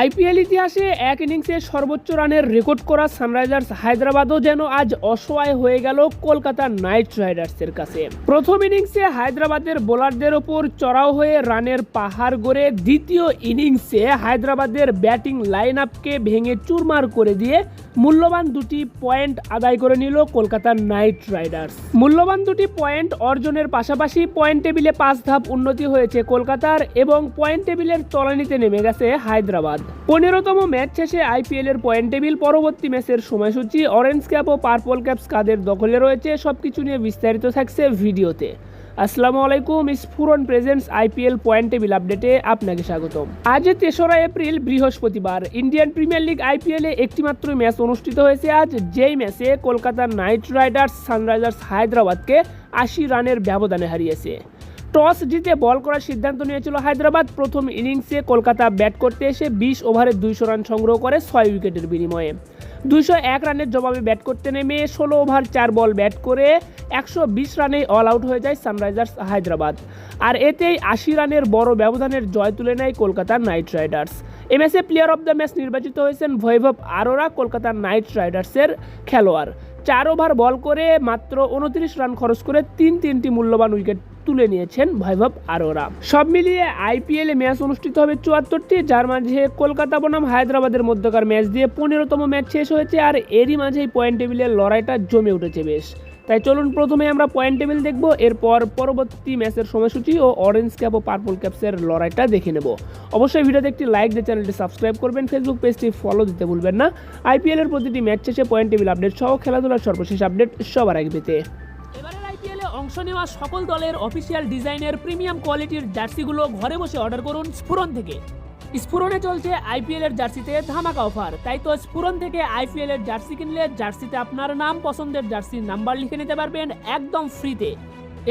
IPL ইতিহাসে এক ইনিংসে সর্বোচ্চ রানের রেকর্ড করা সানরাইজার্স হায়দ্রাবাদও যেন আজ অসহায় হয়ে গেল কলকাতা নাইট রাইডার্সের কাছে। প্রথম ইনিংসে হায়দ্রাবাদের বোলারদের ওপর চড়াও হয়ে রানের পাহাড় গড়ে দ্বিতীয় ইনিংসে হায়দ্রাবাদের ব্যাটিং লাইন আপকে ভেঙে চুরমার করে দিয়ে মূল্যবান দুটি পয়েন্ট আদায় করে নিল কলকাতা নাইট রাইডার্স। মূল্যবান দুটি পয়েন্ট অর্জনের পাশাপাশি পয়েন্ট টেবিলে পাঁচ ধাপ উন্নতি হয়েছে কলকাতার এবং পয়েন্ট টেবিলের তলানিতে নেমে গেছে হায়দ্রাবাদ। পনেরোতম ম্যাচ শেষে আইপিএল এর পয়েন্ট টেবিল পরবর্তী ম্যাচের সময়সূচি অরেঞ্জ ক্যাপ ও পার্পল ক্যাপস কাদের দখলে রয়েছে, সবকিছু নিয়ে বিস্তারিত থাকছে ভিডিওতে। আসসালামু আলাইকুম Sphuran presents IPL point table আপডেটে আপনাকে স্বাগতম। আজ তেসরা এপ্রিল, বৃহস্পতিবার। ইন্ডিয়ান প্রিমিয়ার লিগ আইপিএলে একটিমাত্র ম্যাচ অনুষ্ঠিত হয়েছে আজ, যেই ম্যাচে কলকাতার নাইট রাইডার্স সানরাইজার্স হায়দ্রাবাদকে আশি রানের ব্যবধানে হারিয়েছে। টস জিতে বল করার সিদ্ধান্ত নিয়েছিল হায়দ্রাবাদ। প্রথম ইনিংসে কলকাতা ব্যাট করতে এসে বিশ ওভারে দুইশো রান সংগ্রহ করে ছয় উইকেটের বিনিময়ে। দুইশো এক রানের জবাবে ব্যাট করতে নেমে ষোলো ওভার চার বল ব্যাট করে একশো বিশ রানে অল আউট হয়ে যায় সানরাইজার্স হায়দ্রাবাদ। আর এতেই আশি রানের বড় ব্যবধানের জয় তুলে নেয় কলকাতা নাইট রাইডার্স। এ ম্যাচে প্লেয়ার অব দ্য ম্যাচ নির্বাচিত হয়েছেন ভৈভব আরোরা, কলকাতা নাইট রাইডার্সের খেলোয়াড়। চার ওভার বল করে মাত্র উনত্রিশ রান খরচ করে তিন তিনটি মূল্যবান উইকেট তুলে নিয়েছেন ভৈভব আরোরা। সব মিলিয়ে আইপিএল ম্যাচ অনুষ্ঠিত হবে চুয়াত্তরটি, যার মাঝে কলকাতা বনাম হায়দ্রাবাদের মধ্যকার ম্যাচ দিয়ে পনেরোতম ম্যাচ শেষ হয়েছে, আর এরই মাঝেই পয়েন্ট টেবিলের লড়াইটা জমে উঠেছে বেশ। তাই চলুন প্রথমে আমরা পয়েন্ট টেবিল দেখব, এরপর পরবর্তী ম্যাচের সময়সূচি ও অরেঞ্জ ক্যাপ ও পার্পল ক্যাপসের লড়াইটা দেখে নেব। অবশ্যই ভিডিওতে একটি লাইক দিয়ে চ্যানেলটি সাবস্ক্রাইব করবেন ফেসবুক পেজটি ফলো দিতে ভুলবেন না। আইপিএল এর প্রতিটি ম্যাচ শেষে পয়েন্ট টেবিল আপডেট সহ খেলাধুলার সর্বশেষ আপডেট সবার আগে পেতে। অংশ নেওয়া সকল দলের অফিসিয়াল ডিজাইনের প্রিমিয়াম কোয়ালিটির জার্সিগুলো ঘরে বসে অর্ডার করুন স্ফুরন থেকে। স্ফুরনে চলছে আইপিএল এর জার্সিতে ধামাকা অফার। তাই তো স্ফুরন থেকে আইপিএল এর জার্সি কিনলে জার্সিতে আপনার নাম পছন্দের জার্সির নাম্বার লিখে নিতে পারবেন একদম ফ্রিতে।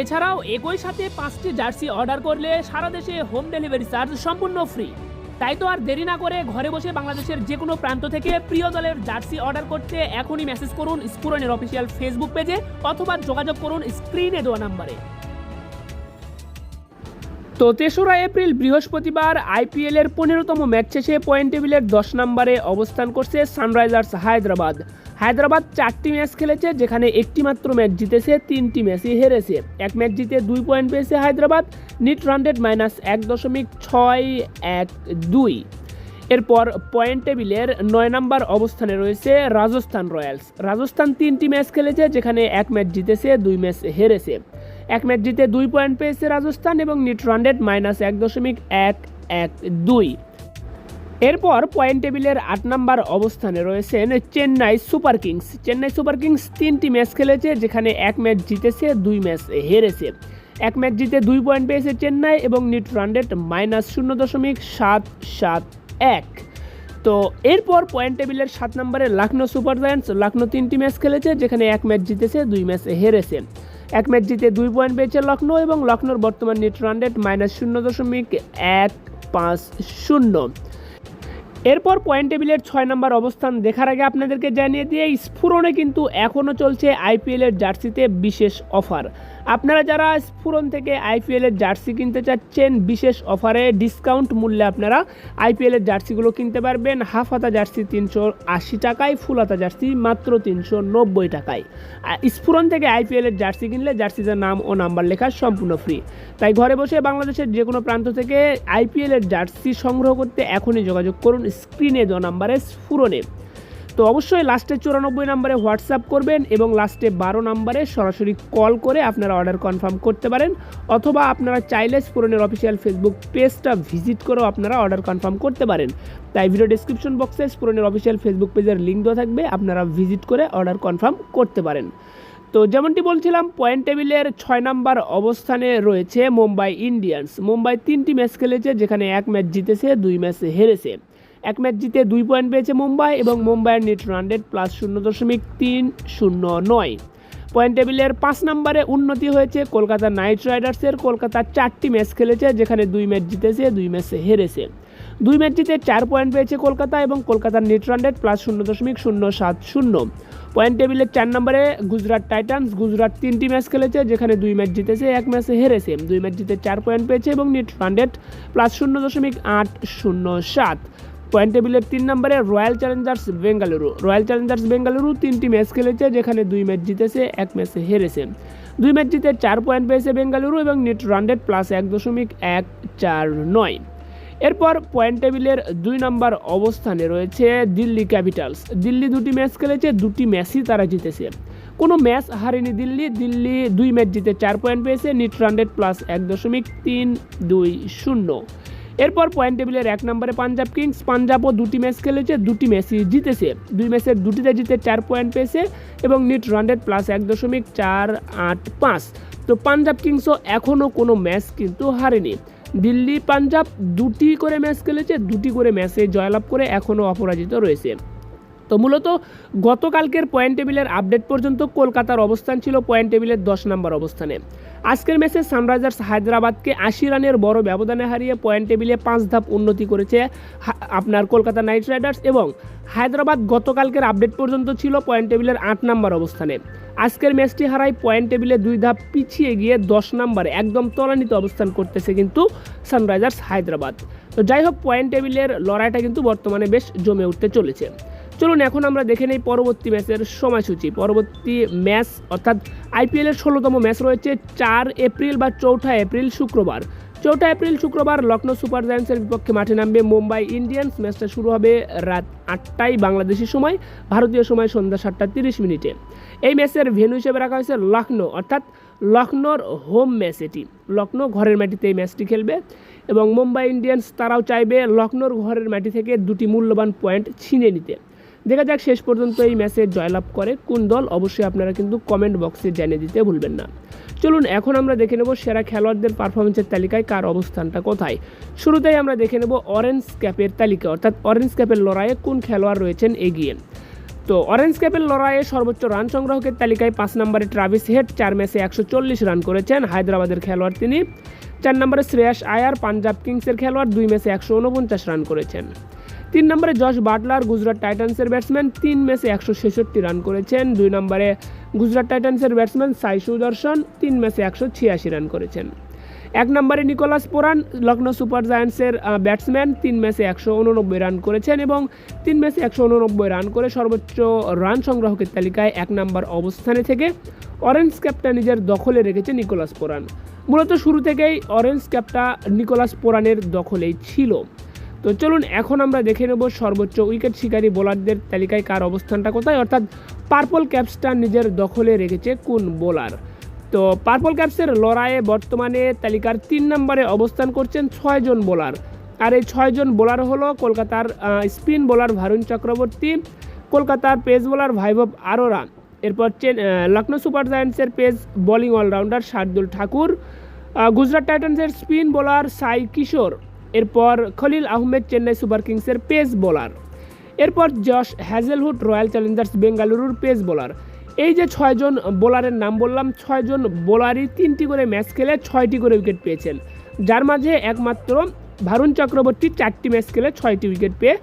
এছাড়াও একই সাথে পাঁচটি জার্সি অর্ডার করলে সারা দেশে হোম ডেলিভারি চার্জ সম্পূর্ণ ফ্রি। তাই তো আর দেরি না করে ঘরে বসে বাংলাদেশের যে কোনো প্রান্ত থেকে প্রিয় দলের জার্সি অর্ডার করতে এখনই মেসেজ করুন স্ফুরনের অফিসিয়াল ফেসবুক পেজে অথবা যোগাযোগ করুন স্ক্রিনে দেওয়া নাম্বারে তো তেসরা এপ্রিল বৃহস্পতিবার আইপিএল এর পনেরোতম ম্যাচ শেষে পয়েন্ট টেবিলের দশ নম্বরে অবস্থান করছে সানরাইজার্স হায়দ্রাবাদ। হায়দ্রাবাদ চারটি ম্যাচ খেলেছে, যেখানে একটি মাত্র ম্যাচ জিতেছে, তিনটি ম্যাচই হেরেছে। এক ম্যাচ জিতে দুই পয়েন্ট পেয়েছে হায়দ্রাবাদ, নিট রানডেড মাইনাস এক দশমিক ছয় এক দুই। এরপর পয়েন্ট টেবিলের নয় নম্বর অবস্থানে রয়েছে রাজস্থান রয়্যালস। রাজস্থান তিনটি ম্যাচ খেলেছে, যেখানে এক ম্যাচ জিতেছে, দুই ম্যাচ হেরেছে। এক ম্যাচ জিতে দুই পয়েন্ট পেয়েছে রাজস্থান এবং নিট রানডেড মাইনাস এক দশমিক এক এক দুই। এরপর পয়েন্ট টেবিলের আট নম্বর অবস্থানে রয়েছেন Chennai Super Kings. Chennai Super Kings তিনটি ম্যাচ খেলেছে, যেখানে এক ম্যাচ জিতেছে, দুই ম্যাচ হেরেছে। এক ম্যাচ জিতে দুই পয়েন্ট পেয়েছে চেন্নাই এবং নিট রানডেড মাইনাস শূন্য দশমিক সাত সাত এক। তো এরপর পয়েন্ট টেবিলের সাত নম্বরে লখনৌ সুপার জায়ান্টস, লখনৌ তিনটি ম্যাচ খেলেছে, যেখানে এক ম্যাচ জিতেছে, দুই ম্যাচ হেরেছে। এক ম্যাচ জিতে দুই পয়েন্ট পেয়েছে লখনৌ এবং লখনৌর বর্তমান নেট রানডেট মাইনাস শূন্য দশমিক এক পাঁচ শূন্য। এরপর পয়েন্ট টেবিলের ছয় নম্বর অবস্থান দেখার আগে আপনাদেরকে জানিয়ে দিয়ে স্ফুরনে কিন্তু এখনও চলছে আইপিএলের জার্সিতে বিশেষ অফার আপনারা যারা স্ফুরন থেকে আইপিএলের জার্সি কিনতে চাচ্ছেন, বিশেষ অফারে ডিসকাউন্ট মূল্যে আপনারা আইপিএলের জার্সিগুলো কিনতে পারবেন। হাফ হাতা জার্সি তিনশো আশি টাকায় ফুল হাতা জার্সি মাত্র তিনশো নব্বই টাকায়। স্ফুরন থেকে আইপিএলের জার্সি কিনলে জার্সিটার নাম ও নাম্বার লেখা সম্পূর্ণ ফ্রি তাই ঘরে বসে বাংলাদেশের যে কোনো প্রান্ত থেকে আইপিএলের জার্সি সংগ্রহ করতে এখনই যোগাযোগ করুন। স্ক্রিনে দেওয়া নাম্বারে স্ফুরনে তো অবশ্যই লাস্টে চুরানব্বই নাম্বারে হোয়াটসঅ্যাপ করবেন এবং লাস্টে বারো নাম্বারে সরাসরি কল করে আপনারা অর্ডার কনফার্ম করতে পারেন, অথবা আপনারা চাইলে স্পুরনের অফিসিয়াল ফেসবুক পেজটা ভিজিট করেও আপনারা অর্ডার কনফার্ম করতে পারেন। তাই ভিডিও ডিসক্রিপশন বক্সে স্পুরনের অফিসিয়াল ফেসবুক পেজের লিঙ্ক দেওয়া থাকবে, আপনারা ভিজিট করে অর্ডার কনফার্ম করতে পারেন। তো যেমনটি বলছিলাম, পয়েন্ট টেবিলের ছয় নম্বর অবস্থানে রয়েছে মুম্বাই ইন্ডিয়ান্স। মুম্বাই তিনটি ম্যাচ খেলেছে, যেখানে এক ম্যাচ জিতেছে, দুই ম্যাচ হেরেছে। এক ম্যাচ জিতে দুই পয়েন্ট পেয়েছে মুম্বাই এবং মুম্বাইয়ের নেট রানডেড প্লাস শূন্য দশমিক তিন শূন্য নয়। পয়েন্ট টেবিলের পাঁচ নম্বরে উন্নতি হয়েছে কলকাতা নাইট রাইডার্সের। কলকাতা চারটি ম্যাচ খেলেছে, যেখানে দুই ম্যাচ জিতেছে, দুই ম্যাচে হেরেছে। দুই ম্যাচ জিতে চার পয়েন্ট পেয়েছে কলকাতা এবং কলকাতার নেট রানডেড প্লাস শূন্য দশমিক শূন্য সাত শূন্য। পয়েন্ট টেবিলের চার নম্বরে গুজরাট টাইটান্স। গুজরাট তিনটি ম্যাচ খেলেছে, যেখানে দুই ম্যাচ জিতেছে, এক ম্যাচে হেরেছে। দুই ম্যাচ জিতে চার পয়েন্ট পেয়েছে এবং নেট রানডেড প্লাস শূন্য দশমিক আট শূন্য সাত। পয়েন্ট টেবিলের তিন নম্বরে Royal Challengers Bengaluru. Royal Challengers Bengaluru তিনটি ম্যাচ খেলেছে, যেখানে দুই ম্যাচ জিতেছে, এক ম্যাচে হেরেছে। দুই ম্যাচ জিতে চার পয়েন্ট পেয়েছে বেঙ্গালুরু এবং নেট রানডেড প্লাস এক দশমিক এক চার নয়। এরপর পয়েন্ট টেবিলের দুই নম্বর অবস্থানে রয়েছে দিল্লি ক্যাপিটালস। দিল্লি দুটি ম্যাচ খেলেছে, দুটি ম্যাচই তারা জিতেছে। কোনো ম্যাচ হারেনি দিল্লি দিল্লি দুই ম্যাচ জিতে চার পয়েন্ট পেয়েছে, নিট রানডেড প্লাস এক দশমিক তিন দুই শূন্য। এরপর পয়েন্ট টেবিলের এক নম্বরে পাঞ্জাব কিংস পাঞ্জাবও দুটি ম্যাচ খেলেছে, দুটি ম্যাচই জিতেছে। দুই ম্যাচের দুটিতে জিতে চার পয়েন্ট পেয়েছে এবং নিট রানডেড প্লাস এক দশমিক চার আট পাঁচ। তো পাঞ্জাব কিংসও এখনও কোনো ম্যাচ কিন্তু হারেনি। দিল্লি পাঞ্জাব দুটি করে ম্যাচ খেলেছে, দুটি করে ম্যাচে জয়লাভ করে এখনও অপরাজিত রয়েছে। তো মূলত গতকালকের পয়েন্ট টেবিলের আপডেট পর্যন্ত কলকাতার অবস্থান ছিল পয়েন্ট টেবিলের দশ নম্বর অবস্থানে। আজকের ম্যাচে সানরাইজার্স হায়দ্রাবাদকে আশি রানের বড় ব্যবধানে হারিয়ে পয়েন্ট টেবিলে পাঁচ ধাপ উন্নতি করেছে আপনার কলকাতা নাইট রাইডার্স এবং হায়দ্রাবাদ গতকালকের আপডেট পর্যন্ত ছিল পয়েন্ট টেবিলের আট নম্বর অবস্থানে। আজকের ম্যাচটি হারায় পয়েন্ট টেবিলে দুই ধাপ পিছিয়ে গিয়ে দশ নম্বরে একদম তলানিতে অবস্থান করতেছে কিন্তু সানরাইজার্স হায়দ্রাবাদ। তো যাই হোক পয়েন্ট টেবিলের লড়াইটা কিন্তু বর্তমানে বেশ জমে উঠতে চলেছে। চলুন এখন আমরা দেখে নেই পরবর্তী ম্যাচের সময়সূচি। পরবর্তী ম্যাচ অর্থাৎ আইপিএলের ষোলোতম ম্যাচ রয়েছে চার এপ্রিল বা চৌঠা এপ্রিল শুক্রবার। চৌঠা এপ্রিল শুক্রবার লখনৌ সুপার জায়ান্টসের বিপক্ষে মাঠে নামবে মুম্বাই ইন্ডিয়ান্স। ম্যাচটা শুরু হবে রাত আটটায় বাংলাদেশি সময়, ভারতীয় সময় সন্ধ্যা সাতটা তিরিশ মিনিটে। এই ম্যাচের ভেন্যু হিসেবে রাখা হয়েছে লখনৌ অর্থাৎ লখনৌর হোম ম্যাচ এটি। লখনৌ ঘরের মাটিতে এই ম্যাচটি খেলবে এবং মুম্বাই ইন্ডিয়ান্স তারাও চাইবে লখনৌর ঘরের মাটি থেকে দুটি মূল্যবান পয়েন্ট ছিনে নিতে। দেখা যাক শেষ পর্যন্ত এই ম্যাচে জয়লাভ করে কোন দল, অবশ্যই আপনারা কিন্তু কমেন্ট বক্সে জানিয়ে দিতে ভুলবেন না। চলুন, এখন আমরা দেখে নেব সেরা খেলোয়াড়দের পারফরমেন্সের তালিকায় কার অবস্থানটা কোথায়। শুরুতেই আমরা দেখে নেব অরেঞ্জ ক্যাপের তালিকা, অর্থাৎ অরেঞ্জ ক্যাপের লড়াইয়ে কোন খেলোয়াড় রয়েছেন এগিয়ে। তো অরেঞ্জ ক্যাপের লড়াইয়ে সর্বোচ্চ রান সংগ্রহকের তালিকায় পাঁচ নম্বরে ট্রাভিস হেড চার ম্যাচে একশো চল্লিশ রান করেছেন হায়দ্রাবাদের খেলোয়াড় তিনি। চার নম্বরে শ্রেয়াস আয়ার পাঞ্জাব কিংসের খেলোয়াড়, দুই ম্যাচে একশো উনপঞ্চাশ রান করেছেন। তিন নম্বরে জশ বাটলার গুজরাট টাইটান্সের ব্যাটসম্যান, তিন ম্যাচে একশো ছেষট্টি রান করেছেন। দুই নম্বরে গুজরাট টাইটান্সের ব্যাটসম্যান সাই সুদর্শন তিন ম্যাচে একশো ছিয়াশি রান করেছেন। এক নম্বরে নিকোলাস পোরান লখনৌ সুপার জায়ান্টসের ব্যাটসম্যান, তিন ম্যাচে একশো উননব্বই রান করেছেন এবং তিন ম্যাচে একশো উননব্বই রান করে সর্বোচ্চ রান সংগ্রাহকের তালিকায় এক নম্বর অবস্থানে থেকে অরেঞ্জ ক্যাপটা নিজের দখলে রেখেছে নিকোলাস পোরান। মূলত শুরু থেকেই অরেঞ্জ ক্যাপটা নিকোলাস পোরানের দখলেই ছিল। তো চলুন, এখন আমরা দেখে নেব সর্বোচ্চ উইকেট শিকারী বোলারদের তালিকায় কার অবস্থানটা কোথায়, অর্থাৎ পার্পল ক্যাপসটা নিজের দখলে রেখেছে কোন বোলার তো পার্পল ক্যাপসের লড়াইয়ে বর্তমানে তালিকার তিন নম্বরে অবস্থান করছেন ছয়জন বোলার আর এই ছয়জন বোলার হলো কলকাতার স্পিন বোলার ভারুণ চক্রবর্তী কলকাতার পেস বোলার ভাইভব আরোরা এরপর চেন Lucknow super জায়ান্টসের pace bowling allrounder Shardul Thakur Gujarat টাইটান্সের spin bowler Sai Kishore এরপর খলিল আহমেদ চেন্নাই সুপার কিংসের পেস বোলার। এরপর জশ হ্যাজেলহুড রয়্যাল চ্যালেঞ্জার্স বেঙ্গালুরুর পেস বোলার। এই যে ছয়জন বোলারের নাম বললাম ছয়জন বোলারই তিনটি করে ম্যাচ খেলে ছয়টি করে উইকেট পেয়েছেন। যার মাঝে একমাত্র ভারুণ চক্রবর্তী চারটি ম্যাচ খেলে ছয়টি উইকেট পেয়ে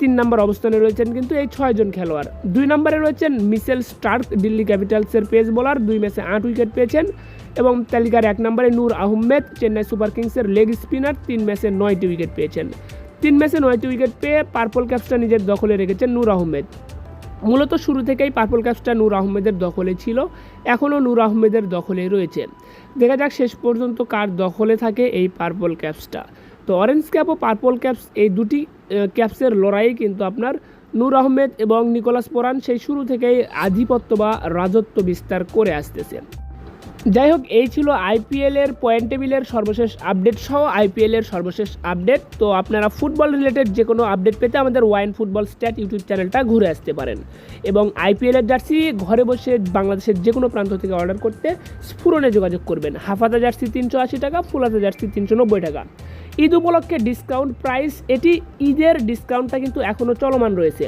তিন নম্বর অবস্থানে রয়েছেন কিন্তু এই ছয়জন খেলোয়াড়। দুই নম্বরে রয়েছেন মিসেল স্টার্ক, দিল্লি ক্যাপিটালসের পেস বোলার, দুই ম্যাচে আট উইকেট পেয়েছেন। এবং তালিকার এক নম্বরে নূর আহমেদ, চেন্নাই সুপার কিংসের লেগ স্পিনার তিন ম্যাচে নয়টি উইকেট পেয়েছেন। তিন ম্যাচে নয়টি উইকেট পেয়ে পার্পল ক্যাপসটা নিজের দখলে রেখেছেন নূর আহমেদ। মূলত শুরু থেকেই পার্পল ক্যাপসটা নূর আহমেদের দখলে ছিল, এখনও নূর আহমেদের দখলে রয়েছে। দেখা যাক শেষ পর্যন্ত কার দখলে থাকে এই পার্পল ক্যাপসটা। তো অরেঞ্জ ক্যাপ ও পার্পল ক্যাপস এই দুটি ক্যাপসের লড়াই কিন্তু আপনার নূর আহমেদ এবং নিকোলাস পোরান সেই শুরু থেকেই আধিপত্য বা রাজত্ব বিস্তার করে আসতেছে। যাই হোক এই ছিল আইপিএল এর পয়েন্ট টেবিলের সর্বশেষ আপডেট সহ আইপিএল এর সর্বশেষ আপডেট তো আপনারা ফুটবল রিলেটেড যে কোনো আপডেট পেতে আমাদের ওয়াইন ফুটবল স্ট্যাট ইউটিউব চ্যানেলটা ঘুরে আসতে পারেন। এবং আইপিএল এর জার্সি ঘরে বসে বাংলাদেশের যে কোনো প্রান্ত থেকে অর্ডার করতে স্ফুরনে যোগাযোগ করবেন। হাফাতা জার্সি তিনশো আশি টাকা ফুলাতা জার্সি তিনশো নব্বই টাকা। ঈদ উপলক্ষে ডিসকাউন্ট প্রাইস এটি ঈদের ডিসকাউন্টটা কিন্তু এখনও চলমান রয়েছে।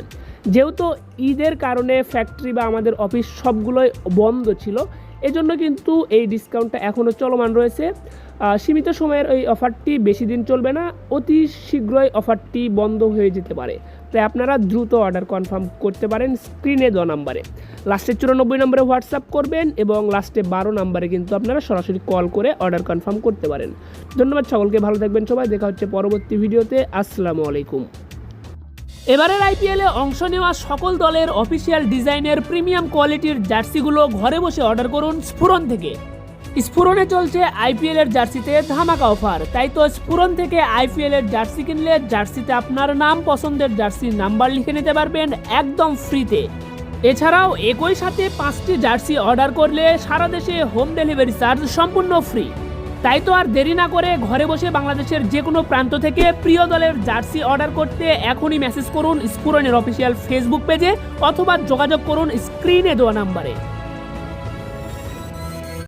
যেহেতু ঈদের কারণে ফ্যাক্টরি বা আমাদের অফিস সবগুলোই বন্ধ ছিল এজন্য কিন্তু এই ডিসকাউন্টটা এখনও চলমান রয়েছে। সীমিত সময়ের এই অফারটি বেশি দিন চলবে না, অতি শীঘ্রই অফারটি বন্ধ হয়ে যেতে পারে। তাই আপনারা দ্রুত অর্ডার কনফার্ম করতে পারেন স্ক্রিনে দ নাম্বারে। লাস্টে চুরানব্বই নম্বরে হোয়াটসঅ্যাপ করবেন এবং লাস্টে বারো নাম্বারে কিন্তু আপনারা সরাসরি কল করে অর্ডার কনফার্ম করতে পারেন। ধন্যবাদ, সকলকে ভালো থাকবেন সবাই। দেখা হচ্ছে পরবর্তী ভিডিওতে আসসালামু আলাইকুম। এবারের আইপিএলে অংশ নেওয়া সকল দলের অফিসিয়াল ডিজাইনের প্রিমিয়াম কোয়ালিটির জার্সিগুলো ঘরে বসে অর্ডার করুন স্ফুরন থেকে। স্ফুরনে চলছে আইপিএল এর জার্সিতে ধামাকা অফার তাই তো স্ফুরন থেকে আইপিএল এর জার্সি কিনলে জার্সিতে আপনার নাম পছন্দের জার্সির নাম্বার লিখে নিতে পারবেন একদম ফ্রিতে এছাড়াও একই সাথে পাঁচটি জার্সি অর্ডার করলে সারা দেশে হোম ডেলিভারি চার্জ সম্পূর্ণ ফ্রি তাই তো আর দেরি না করে ঘরে বসে বাংলাদেশের যে কোনো প্রান্ত থেকে প্রিয় দলের জার্সি অর্ডার করতে এখনই মেসেজ করুন স্ফুরনের অফিসিয়াল ফেসবুক পেজে অথবা যোগাযোগ করুন স্ক্রিনে দেওয়া নাম্বারে।